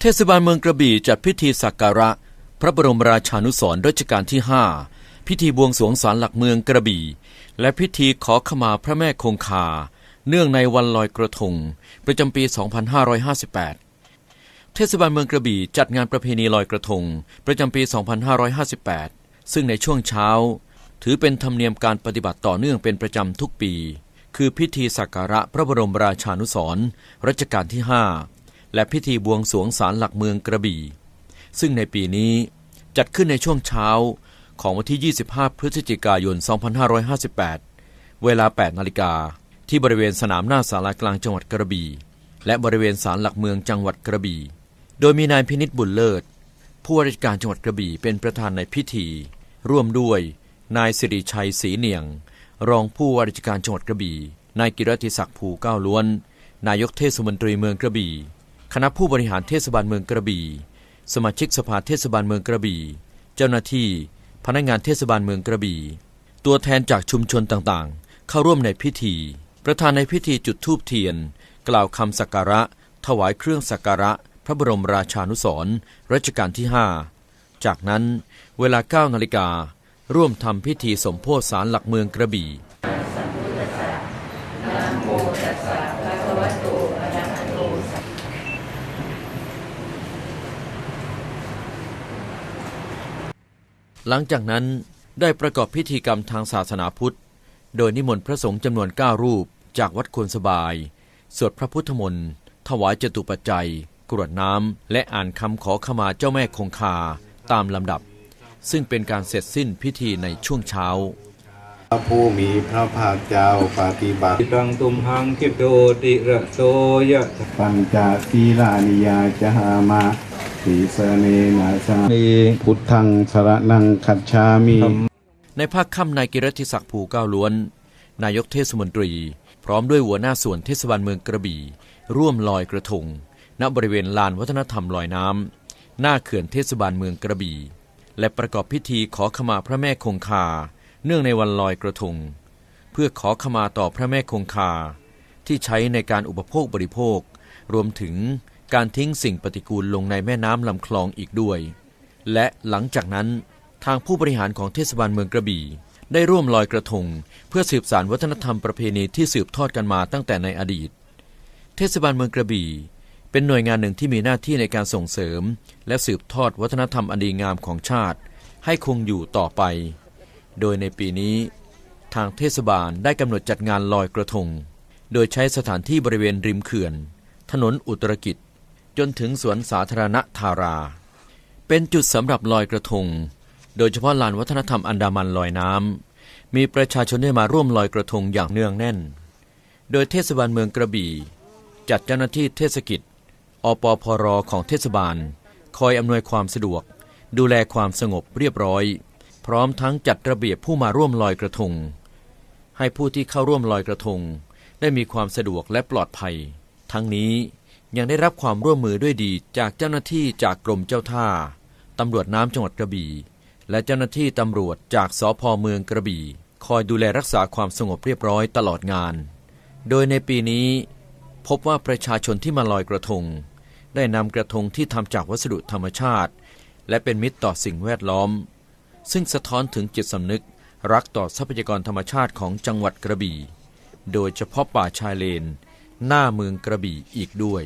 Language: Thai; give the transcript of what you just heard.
เทศบาลเมืองกระบี่จัดพิธีสักการะ พระบรมราชานุสรณ์รัชกาลที่ 5 พิธีบวงสรวงศาลหลักเมืองกระบี่ และพิธีขอขมาพระแม่คงคา เนื่องในวันลอยกระทง ประจำปี 2558 เทศบาลเมืองกระบี่จัดงานประเพณีลอยกระทง ประจำปี 2558 ซึ่งในช่วงเช้า ถือเป็นธรรมเนียมการปฏิบัติต่อเนื่องเป็นประจำทุกปี คือพิธีสักการะพระบรมราชานุสรณ์รัชกาลที่ 5 และพิธีบวงสวงศาลหลักเมืองกระบี่ ซึ่งในปีนี้จัดขึ้นในช่วงเช้าของวันที่ 25 พฤศจิกายน 2558 เวลา 8 นาฬิกาที่บริเวณสนามหน้าศาลากลางจังหวัดกระบี่ และบริเวณศาลหลักเมืองจังหวัดกระบี่ โดยมีนายพินิษบุญเลิศ ผู้ว่าราชการจังหวัดกระบี่เป็นประธานในพิธี ร่วมด้วยนายสิริชัยศรีเนียง รองผู้ว่าราชการจังหวัดกระบี่ นายกิรติศักดิ์ภูเก้าล้วน นายกเทศมนตรีเมืองกระบี่ คณะผู้บริหารเทศบาลเมืองกระบี่ สมาชิกสภาเทศบาลเมืองกระบี่ เจ้าหน้าที่พนักงานเทศบาลเมืองกระบี่ ตัวแทนจากชุมชนต่างๆ เข้าร่วมในพิธี ประธานในพิธีจุดธูปเทียน กล่าวคำสักการะ ถวายเครื่องสักการะ พระบรมราชานุสรณ์รัชกาลที่ 5 จากนั้นเวลา9นาฬิการ่วมทำพิธีสมโพธิสารหลักเมืองกระบี่ หลังจากนั้นได้ประกอบพิธีกรรมทางศาสนาพุทธ โดยนิมนต์พระสงฆ์จำนวน 9 รูปจากวัดควรสบาย สวดพระพุทธมนต์ถวายจตุปัจจัย กรวดน้ำ และอ่านคำขอขมาเจ้าแม่คงคาตามลำดับ ซึ่งเป็นการเสร็จสิ้นพิธีในช่วงเช้าพระผู้มีพระภาคเจ้าปฏิบัติตังตุมหังคิปโตติระโสยะปัญจศีลานิยาจหามา สีสเนนะสานีพุทธังสรนังคัจฉามิในภาคค่ำนายกิรติศักดิ์ภูเก้าล้วน นายกเทศมนตรี พร้อมด้วยหัวหน้าส่วนเทศบาลเมืองกระบี่ ร่วมลอยกระทง ณบริเวณลานวัฒนธรรมลอยน้ำหน้าเขื่อนเทศบาลเมืองกระบี่ และประกอบพิธีขอขมาพระแม่คงคา เนื่องในวันลอยกระทง เพื่อขอขมาต่อพระแม่คงคา ที่ใช้ในการอุปโภคบริโภค รวมถึง การทิ้งสิ่งปฏิกูลลงในแม่น้ำลำคลองอีกด้วย และหลังจากนั้น ทางผู้บริหารของเทศบาลเมืองกระบี่ ได้ร่วมลอยกระทง เพื่อสืบสานวัฒนธรรมประเพณีที่สืบทอดกันมาตั้งแต่ในอดีต เทศบาลเมืองกระบี่ เป็นหน่วยงานหนึ่งที่มีหน้าที่ในการส่งเสริม และสืบทอดวัฒนธรรมอันดีงามของชาติ ให้คงอยู่ต่อไป โดยในปีนี้ ทางเทศบาลได้กำหนดจัดงานลอยกระทง โดยใช้สถานที่บริเวณริมเขื่อน ถนนอุตรกิจ จนถึงสวนสาธารณะทารา เป็นจุดสำหรับลอยกระทง โดยเฉพาะลานวัฒนธรรมอันดามันลอยน้ำมีประชาชนได้มาร่วมลอยกระทงอย่างเนืองแน่น โดยเทศบาลเมืองกระบี่ จัดเจ้าหน้าที่เทศกิจอปพรของเทศบาล คอยอำนวยความสะดวก ดูแลความสงบเรียบร้อย พร้อมทั้งจัดระเบียบผู้มาร่วมลอยกระทง ให้ผู้ที่เข้าร่วมลอยกระทง ได้มีความสะดวกและปลอดภัย ทั้งนี้ ยังได้รับความร่วมมือด้วยดีจากเจ้าหน้าที่จากกรมเจ้าท่าตำรวจน้ำจังหวัดกระบี่ และเจ้าหน้าที่ตำรวจจากสพเมืองกระบี่ คอยดูแลรักษาความสงบเรียบร้อยตลอดงาน โดยในปีนี้ พบว่าประชาชนที่มาลอยกระทง ได้นำกระทงที่ทำจากวัสดุธรรมชาติ และเป็นมิตรต่อสิ่งแวดล้อม ซึ่งสะท้อนถึงจิตสำนึกรักต่อทรัพยากรธรรมชาติของจังหวัดกระบี่ โดยเฉพาะป่าชายเลน หน้าเมืองกระบี่อีกด้วย